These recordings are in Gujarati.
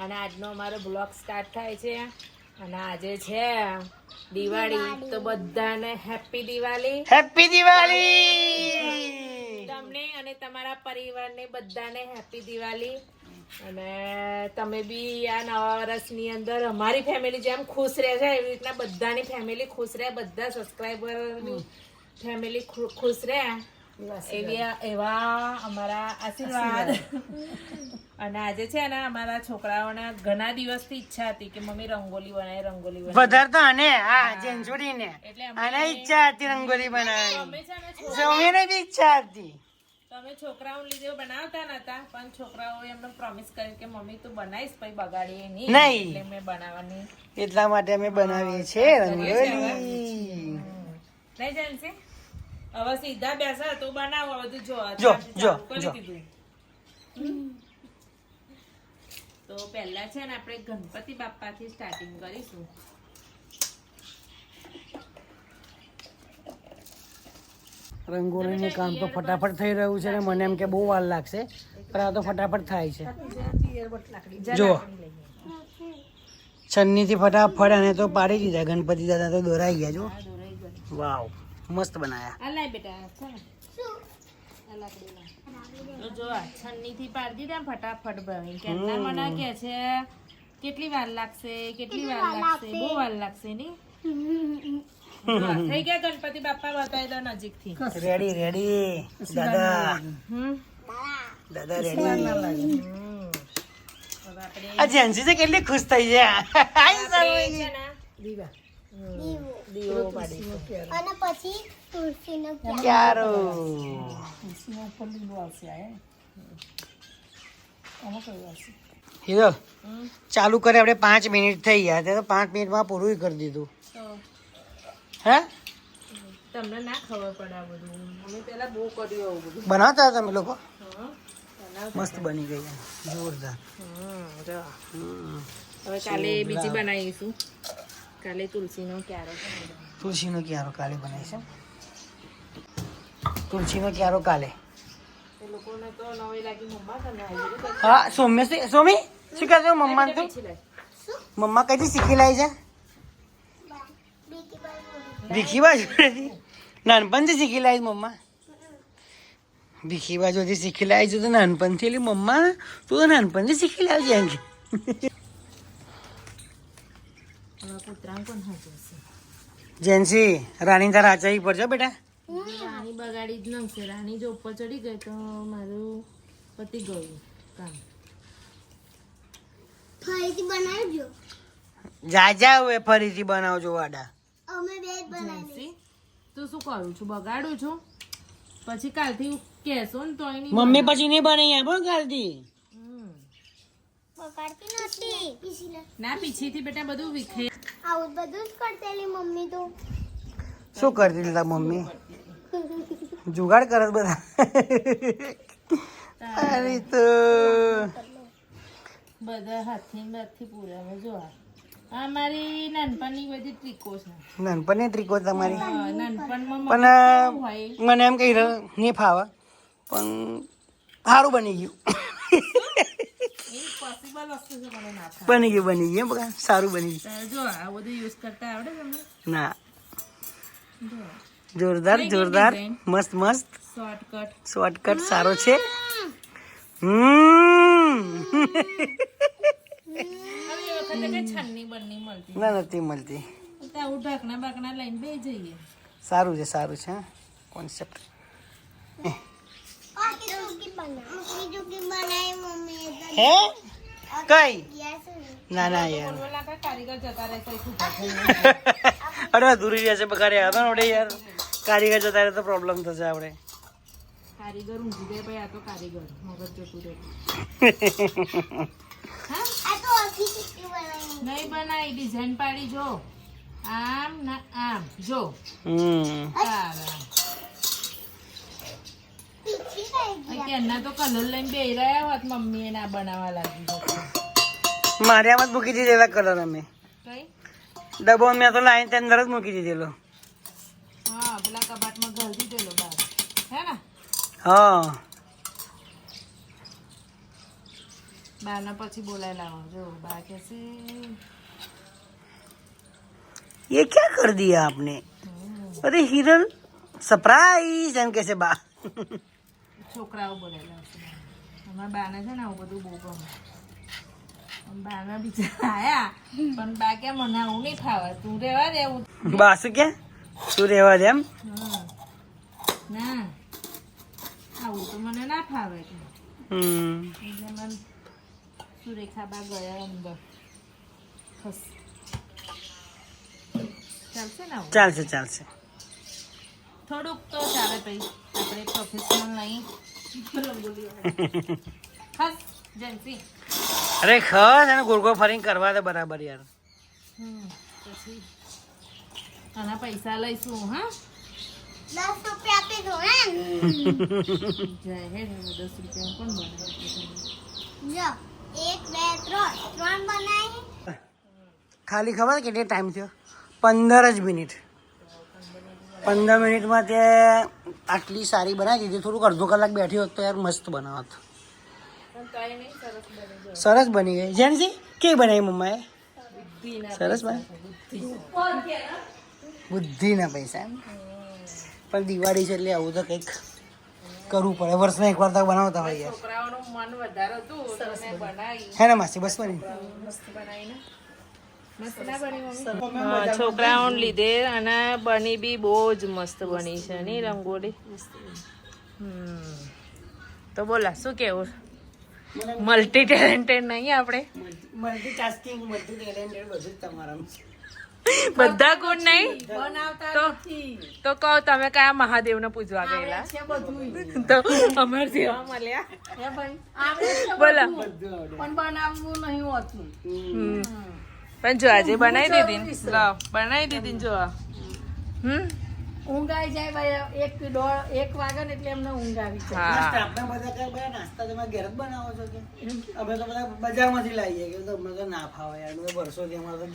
અને આજનો અમારો બ્લોગ સ્ટાર્ટ થાય છે. અને આજે છે દિવાળી તો બધાને હેપી દિવાળી. હેપી દિવાળી! તમને અને તમારા પરિવારને બધાને હેપી દિવાળી. અને તમે બી આ નવા વર્ષની અંદર અમારી ફેમિલી જેમ ખુશ રહે છે એવી રીતના બધાની ફેમિલી ખુશ રહે બધા સબસ્ક્રાઈબરની ફેમિલી ખુશ રહે. એવી એવા અમારા આશીર્વાદ. અને આજે છે ને અમારા છોકરાઓના ઘણા દિવસથી ઈચ્છા હતી કે મમ્મી રંગોલી બનાય રંગોલી બનાય. વધારે તો આને હા જેનછોડી ને એટલે ઈચ્છા હતી રંગોલી બનાવવાની. અમે છે ને છો- સૌમ્યને બી ઈચ્છા હતી. તમે છોકરાઓ લીધે બનાવતા નતા પણ છોકરાઓ એમને પ્રોમિસ કર્યું કે મમ્મી તું બનાવીશ પછી બગાડીએ નહીં. એટલે મેં બનાવવાની. એટલા માટે અમે બનાવીએ છીએ રંગોલી. નહીં જાણશે હવે. સીધા બેસા તો બનાવો બધું જો જો, જો, કરી. દીધું. તો પહેલા છે ને આપણે ગણપતિ બાપ્પાથી સ્ટાર્ટિંગ કરીશું. રંગોળીનું કામ તો ફટાફટ થઈ રહ્યું છે ને મને એમ કે બહુ વાર લાગશે પણ આ તો ફટાફટ થાય છે. જો. છન્નીથી ફટાફટ અને તો પાડી દીધા ગણપતિ દાદા તો દોરાઈ ગયા જો. વાવ મસ્ત બનાયા. બેટા. તો જો આ છન્નીથી પાડી દીધા ફટાફટ ભાઈ કેટલા મને કે છે કેટલી વાર લાગશે કેટલી વાર લાગશે? બહુ વાર લાગશે ની થઈ ગયા ગણપતિ બાપા બતાવી દો નજીકથી. રેડી રેડી દાદા. દાદા રેડી હમ. હવે આપણે આ જેન્સી છે કેટલી ખુશ થઈ છે ને હમ, દીવો. અને પછી તુલસીનો ક્યારો. હીરો હમ. ચાલુ કરે આપણે પાંચ મિનિટ થઈ ગયા તે તો પાંચ મિનિટમાં પૂરું કરી દીધું. હે? તમને ના ખબર પડે આ બધું. અમે પહેલા બહુ કર્યું આવું બધું. બનાવતા હતા તમે લોકો? મસ્ત બની ગઈ જોરદાર. હવે કાલે બીજી બનાવીશું. કાલે તુલસીનો ક્યારો તુલસીનો ક્યારો કાલે બનાવી છે. તુલસીનો ક્યારો કાલે? હા સૌમ્ય સોમી શું કહે છે મમ્મા તું? મમ્મા કઈથી શીખી લાવી છે? બીકી બાજુ ભીખી નાનપણથી શીખી લાવી મમ્મા? ભીખી બાજુથી શીખી લાવી છે તો નાનપણથી એટલે મમ્મા તું તો નાનપણથી શીખી લાવી છે એમ કે પણ કોણ જેન્સી રાણી તારા આચાઈ પડશે બેટા. રાણી બગાડી જ નાખશે. રાણી જો ઉપર ચડી ગઈ તો મારું પતી ગયું કામ. ફરીથી બનાવજો. જા જા હવે ફરીથી બનાવજો વાડા. અમે બે જ બનાવી તું શું કરું છું? બગાડું છું? પછી કાલથી કહેશો ને તો એની મમ્મી પછી નહીં બને યાર પણ કાલથી. ના પીછીથી બેટા બધું વિખે આવું બધું જ કરતેલી મમ્મી તો. શું કરતી હતા મમ્મી? જુગાડ કરત બધા. અરે તો. બધા હાથી ને બાથથી પૂરા જો આ. આ મારી નાનપણની બધી ટ્રીકો છે. નાનપણની ટ્રીકો તમારી? નાનપણમાં પણ મને એમ કહી રહ્યો નહીં ફાવે પણ સારું બની ગયું ઇમ્પોસિબલ વસ્તુ છે મને ના થાય બની ગયું બની ગયું બકા. સારું બની ગયું. જો આ બધું યુઝ કરતા આવડે તમને? ના. જોરદાર જોરદાર. મસ્ત મસ્ત. શોર્ટકટ શોર્ટકટ સારો છે. ના નથી મળતી. સારું છે સારું છે કોન્સેપ્ટ હે? કઈ? ના ના યાર. અરે અધૂરી રહેશે બગાડે આવે ને યાર. કારીગર જતા રહે તો પ્રોબ્લેમ થશે આપણે. કારીગર ઊંઘી દે ભાઈ આ તો કારીગર. મગજ જતું રહે. નહીં બનાવી ડિઝાઇન પાડી જો. આમ ના આમ. જો. હમ. તારા પીછી થઈ ગઈ અત્યારના તો કલર લઈને બે રહ્યા હોત મમ્મી એ ના બનાવવા લાગી હોત. મારે આમાં જ મૂકી દીધેલા કલર અમે કઈ ડબ્બો મેં તો લાઈન ત્યાં અંદર જ મૂકી દીધેલો હા પેલા કબાટમાં ઘર દીધેલો બાર હે ને હા બાના પછી બોલાય લાવો જો બા કે છે ये क्या कर दिया आपने अरे हिरन सरप्राइज एम कैसे बा છોકરાઓ બોલેલા છે. અમારા બાને છે ને આવું બધું બહુ ગમે. બાના બિચારા આયા પણ બા મને આવું નહીં ખાવા તું રહેવા દે એવું. બા કે? તું રહેવા દે એમ? ના. આવું તો મને ના ફાવે હમ. એટલે મને સુરેખા બા ગયા અંદર. ચાલશે ને ચાલશે ચાલશે. થોડુંક તો ચાલે ભાઈ. આપણે પ્રોફેશનલ નહીં. ખસ જયંતિ અરે ખસ અને ગોળ ફરીને કરવા દે બરાબર યાર. હમ પછી આના પૈસા લઈશું હા? દસ રૂપિયા આપી દો ને જય હે દસ રૂપિયા કોણ બનાવે જો એક બે ત્રણ ત્રણ બનાવી. ખાલી ખબર કેટલો ટાઈમ થયો? પંદર જ મિનિટ. પંદર મિનિટમાં તે આટલી સારી બનાવી દીધી. થોડુંક અડધો કલાક બેઠી હોત તો યાર મસ્ત બનાવત. સરસ બની જાય સરસ બની ગઈ. જેનસી કે બનાવી મમ્માએ? સરસ બને બુદ્ધિના પૈસા એમ. પણ દિવાળી છે એટલે આવું તો કંઈક કરવું પડે. વર્ષમાં એકવાર તો બનાવતા હોય યાર છોકરાઓનું મન વધારે હતું તો મેં બનાવી. હે ને માસી બસ બની. છોકરાઓને લીધે અને બની બી બહુ જ મસ્ત બની છે ની રંગોળી? હમ. તો બોલા શું કેવું? મલ્ટી ટેલેન્ટેડ નહીં આપણે? મલ્ટીટાસ્કિંગ મલ્ટી ટેલેન્ટેડ બધું તમારા બધા ગુણ નહીં? તો તો કહો તમે કયા મહાદેવને પૂજવા ગયેલા? તો અમાર જેવા મળ્યા. બોલા. પણ બનાવવું નહીં હોતું. પણ જો આજે બનાવી દીધી ને. લો બનાવી દીધી ને જો. હમ? ઊંઘ આવી જાય ભાઈ એક દોઢ એક વાગે ને એટલે એમને ઊંઘ આવી જાય. આપણે બધા કઈ બધા નાસ્તા તમે ઘેર જ બનાવો છો કે? અમે તો બધા બજારમાંથી લાવીએ કે તો અમને તો ના ફાવે યાર અમે તો અમારે તો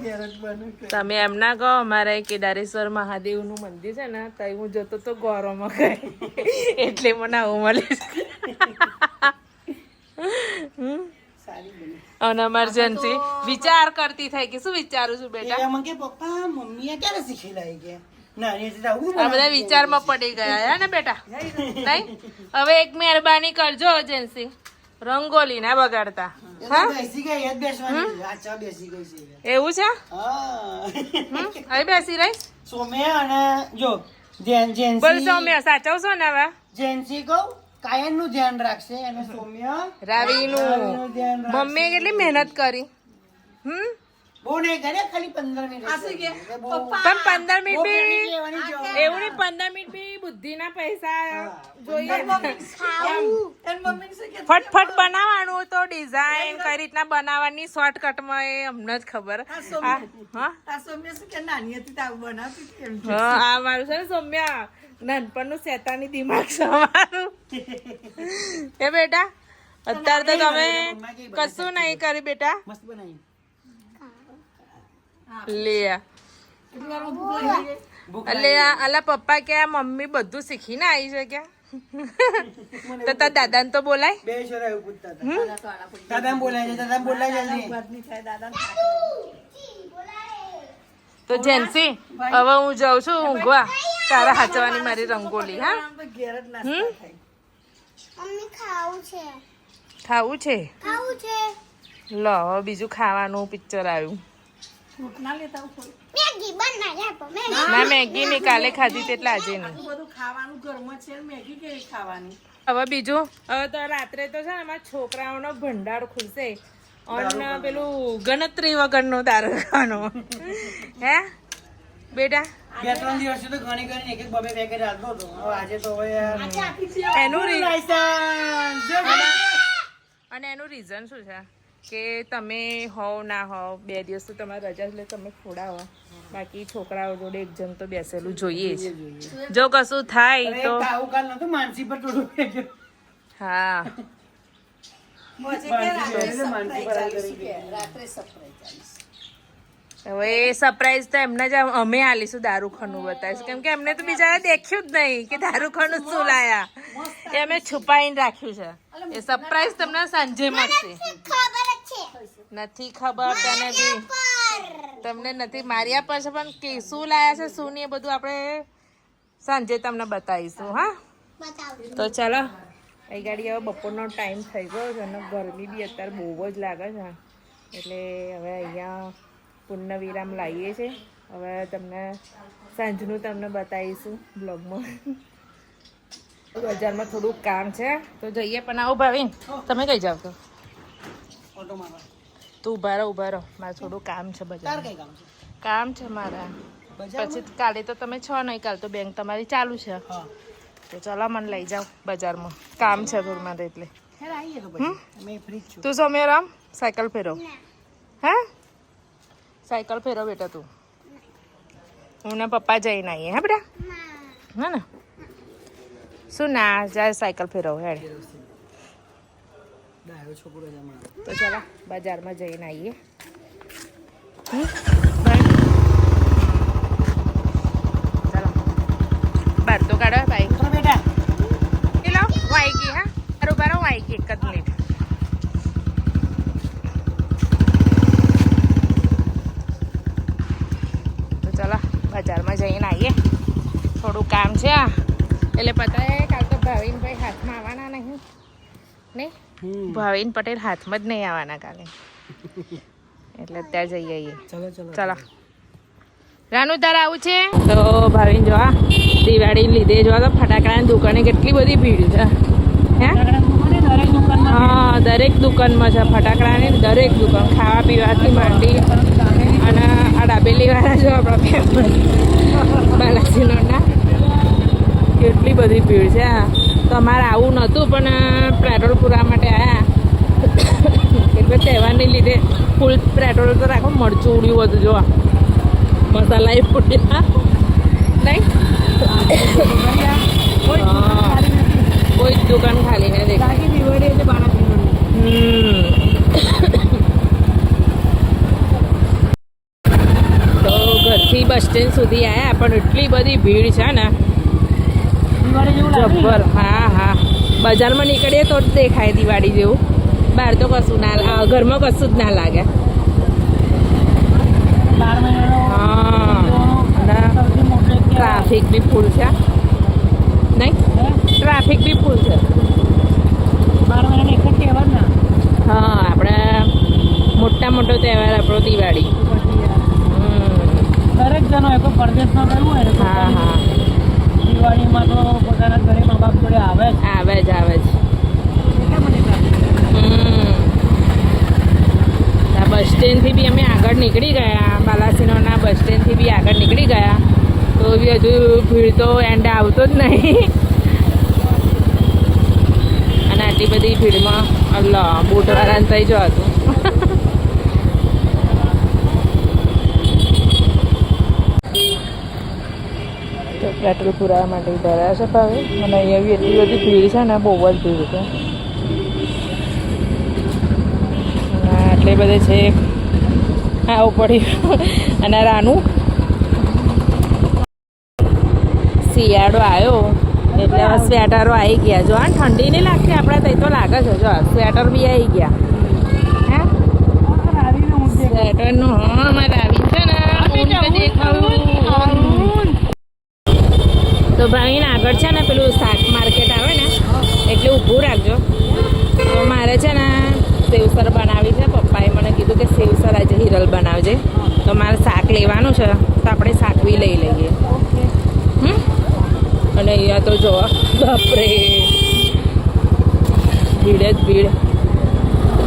ઘેર જ બનાવીએ તમે એમ ના કહો અમારે કેદારેશ્વર મહાદેવનું મંદિર છે ને તઈ હું જતો તો ગૌરવમાં ગઈ. એટલે મને આવું મળે હમ? સારી બની. અને emergency વિચાર કરતી થઈ કે શું વિચારું છું બેટા? મને કે પપ્પા મમ્મીએ ક્યારે શીખી લાવી કે? આ બધા વિચારમાં પડી ગયા હે ને બેટા? નહીં હવે એક મહેરબાની કરજો એજન્સી રંગોલી ના બગાડતા. એવું છે? હવે બેસી રહી? સોમ્યા અને જો જેન બોલ સૌમ્ય સાચવશો ને હવે? જેન્સી કહું? કાયમનું ધ્યાન રાખશે અને સૌમ્ય રાવીનું. મમ્મીએ કેટલી મહેનત કરી? હમ? બહુ નહીં કરે ખાલી પંદર મિનિટ પણ પંદર મિનિટ બી એવું નહીં પંદર મિનિટ બી બુદ્ધિના પૈસા જોઈએ. ફટફટ બનાવવાનું તો ડિઝાઇન કઈ રીતના બનાવવાની શોર્ટકટમાં એ અમને જ ખબર. હા સૌમ્ય. શું કે નાની હતી તો બનાવતી હા આ મારું છે ને સૌમ્યા. નાનપણનું શેતાની દિમાગ છે એ બેટા અત્યારે તો તમે કશું નહીં કરી બેટા. મસ્ત બનાવી. લે આ- અલા પપ્પા કે આ મમ્મી બધું શીખીને આવી છે કે? તો તાર દાદાને તો બોલાય. બે છોરા પૂછતા દાદા બોલાય દાદા બોલાય જલ્દી. દાદા તો જેન્સી હવે હું જાઉં છું ઊંઘવા. તારા હાચવાની મારી રંગોલી હા? મમ્મી ખાવું છે. ખાવું છે? ખાવું છે. લો હવે બીજું ખાવાનું પિક્ચર આવ્યું. ના મેગી ના મેગી ની કાલે ખાધી તેટલા આજે નહીં. ખાવાનું ઘરમાં છે ને મેગી કેવી ખાવાની? હવે બીજું? હવે તો રાત્રે તો છે ને અમારા છોકરાઓનો ભંડાર ખુલશે. અને પેલું ગણતરી વગરનો દારૂ ખાવાનો. હે? બેટા? બે ત્રણ દિવસ તો ઘણી ઘણી એક એક બબે પેકેટ આવતો હતો. હવે આજે તો હવે યાર એનું લાયસન્સ અને એનું રીઝન શું છે? કે તમે હોવ ના હોવ બે દિવસ તો તમારે રજા એટલે તમે ખોડાવો બાકી છોકરાઓ જોડે એક જણ તો બેસેલું જોઈએ જ. જો કશું થાય તો આવું કાલ નતું માનસી પર થોડું હા. રાત્રે કરી ચાલીસ કે રાત્રે surprise ચાલીસ. હવે એ સરપ્રાઈઝ તો એમને જ અમે આલીશું દારૂખાનું બતાવીશું. કેમ કે એમને તો બિચારા દેખ્યું જ નહીં કે દારૂખાનું શું લાયા. એ અમે છુપાઈને રાખ્યું છે. એ સરપ્રાઈઝ તમને સાંજે મળશે. નથી ખબર તને બી. તમને નથી. માર્યા પર છે, પણ કે શું લાયા છે, શું નહીં એ બધું આપણે સાંજે તમને બતાવીશું, હા? તો ચાલો. એ ગાડી હવે બપોરનો ટાઈમ થઈ ગયો છે અને ગરમી બી અત્યારે બહુ જ લાગે છે. એટલે હવે અહીંયા પુણ્ય વિરામ લાવીએ છીએ હવે તમને સાંજનું તમને બતાવીશું બ્લોગમાં. બજારમાં થોડુંક કામ છે. તો જઈએ પણ આવો ભાવિન તમે કઈ જાવ તો? તું ઊભા રહો ઊભા રહો. મારે થોડું કામ છે બજાર કામ છે? મારા. પછી કાલે તો તમે છો નહીં કાલ તો બેંક તમારી ચાલુ છે. તો ચાલો મને લઈ જાઓ બજારમાં. કામ છે થોડું મારે એટલે. તું સૌમ્ય રામ? સાયકલ ફેરવ. હે? સાયકલ ફેરવ બેટા તું. હું ને પપ્પા જઈને આવીએ હે બેટા? હે ને? શું ના જાય સાયકલ ફેરવ હેડ. ડાયો છોકરો છે હમણાં તો ચાલો બજારમાં જઈને આવીએ. હમ? બાય. ચાલો. બાર તો કાઢો બાઈક ચલો બેટા. એ લો વાઈ ગઈ હા? બરોબર બરો વાઈ ગઈ એક જ મિનિટ તો ચાલો બજારમાં જઈને આવીએ થોડું કામ છે આ. એટલે પતા કાલ તો ભાવિનભાઈ હાથમાં આવવાના નહીં નહીં? ભાવિન પટેલ હાથમાં જ નહીં આવવાના કાલે. એટલે ત્યાં જઈ આવીએ. ચલો ચલો રાનુ તારે આવું છે? તો ભાવિન જોવા દિવાળી લીધે જોવા તો ફટાકડાની દુકાને કેટલી બધી ભીડ છે. હે? હા દરેક દુકાનમાં છે. ફટાકડાની દરેક દુકાન. ખાવા પીવાથી માંડી અને આ ડાબેલી વાળા જો આપણા ફેમસ બાલાજીનો ના કેટલી બધી ભીડ છે તમારે તો અમારે આવું નહોતું પણ પેટ્રોલ પૂરા માટે આવ્યા એટલે તહેવારને લીધે ફૂલ પેટ્રોલ તો રાખો મરચું ઉડ્યું હતું જો મસાલા એ ફૂટ્યા નહીં? કોઈ દુકાન ખાલી નહીં દેખાય હમ. તો ઘરથી બસ સ્ટેન્ડ સુધી આવ્યા પણ એટલી બધી ભીડ છે ને જબ્બર હા હા. બજારમાં નીકળીએ તો જ દેખાય દિવાળી જેવું. બહાર તો કશું ના ઘરમાં કશું જ ના લાગે. હા. ટ્રાફિક બી ફૂલ છે. નહીં? ટ્રાફિક બી ફૂલ છે. હા આપણે મોટા મોટો તહેવાર આપણો દિવાળી. દરેક જણો એ તો પરદેશમાં ગયું હોય હા હા. દિવાળીમાં તો પોતાના ઘરે મા બાપ જોડે આવે જ. આવે જ આવે જ. બસ સ્ટેન્ડથી બી અમે આગળ નીકળી ગયા. બાલાસિનોરના બસ સ્ટેન્ડથી બી આગળ નીકળી ગયા. તો બી હજુ ભીડ તો એન્ડ આવતો જ નહીં. અને આટલી બધી ભીડમાં અલ્લા બોટવાળાને થઈ જો હતું તો પેટ્રોલ પુરાવા માટે ઊભા છે ભાવે. અને અહીંયા બી એટલી બધી ભીડ છે ને બહુ જ ભીડ છે. એટલે બધી છે. આવું પડ્યું અને રાનું. શિયાળો આવ્યો એટલે હવે સ્વેટરો આવી ગયા. જો આ ઠંડી નહીં લાગતી આપણે તઈ તો લાગે છે. જો સ્વેટર બી આવી ગયા. સ્વેટરનું હા મારે આવી છે ને દેખાવું તો ભાઈને આગળ છે ને પેલું શાક માર્કેટ આવે ને એટલે ઊભું રાખજો. તો મારે છે ને સેવસર બનાવી છે. પપ્પાએ મને કીધું કે સેવસર આજે હિરલ બનાવજે. તો મારે શાક લેવાનું છે તો આપણે શાક બી લઈ લઈએ. અને અહીંયા તો જો બાપરે. ભીડ જ ભીડ.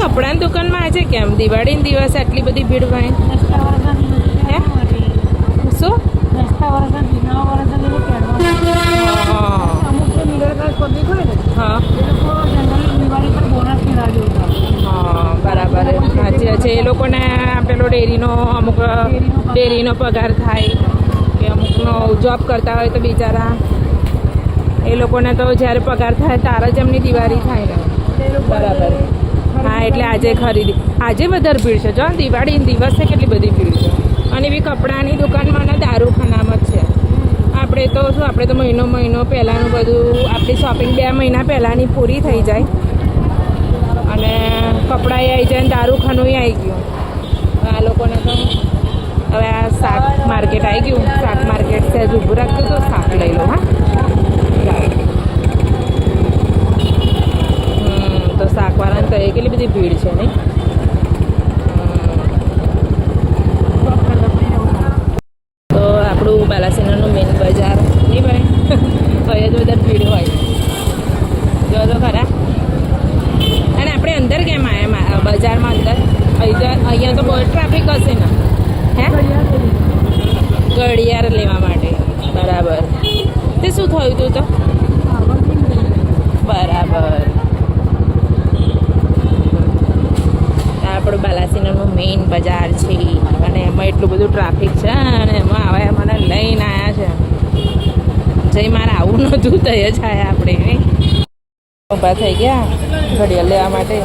કપડાની દુકાનમાં આજે કેમ? દિવાળીના દિવસે આટલી બધી ભીડ ભાઈ? શું? દસતા વર્ષના જૂના વર્ષના લોકો પહેરવા અમુક તો મિડલ ક્લાસ પબ્લિક હોય ને હા. એ લોકો જનરલી દિવાળી પર બોનસ રાહ જોતા બરાબર. સાચી વાત છે. એ લોકોને પેલો ડેરીનો અમુક ડેરીનો પગાર. થાય કે અમુકનો જોબ કરતા હોય તો બિચારા. એ લોકોને તો જ્યારે પગાર થાય ત્યારે જ એમની દિવાળી થાય. ને બરાબર. હા એટલે આજે ખરીદી. આજે વધારે ભીડ છે. જો દિવાળી દિવસે કેટલી બધી ભીડ છે. અને એવી કપડાની દુકાનમાં ને દારૂખાનામાં જ છે. આપણે તો શું, આપણે તો મહિનો મહિનો પહેલાંનું બધું, આપણી શોપિંગ બે મહિના પહેલાંની પૂરી થઈ જાય. અને કપડાએ આવી જાય ને દારૂખાનું આવી ગયું. આ લોકોને તો હવે આ શાક માર્કેટ આવી ગયું. શાક માર્કેટ છે ઊભું રાખતું તો શાક લઈ લો, હા. તો શાકવાળાને તો એ કેટલી બધી ભીડ છે નહીં તો આપણું બાલાસિનોરનું મેઇન બજાર નહીં ભાઈ અહીંયા તો બધા ભીડ હોય જો તો ખરા અને આપણે અંદર કેમ આવ્યા મા- બજારમાં અંદર બહુ ટ્રાફિક હશે ને? હે? ઘડિયાળ લેવા માટે. બરાબર. તે શું થયું તું તો? બરાબર. આપણું બાલાસિનોરનું મેઇન બજાર છે. અને એમાં એટલું બધું ટ્રાફિક છે, અને એમાં હવે મને લઈને આવ્યા છે. જઈ મારે આવું નહોતું તો જ આવ્યા આપણે ઊભા થઈ ગયા ઘડિયાળ લેવા માટે.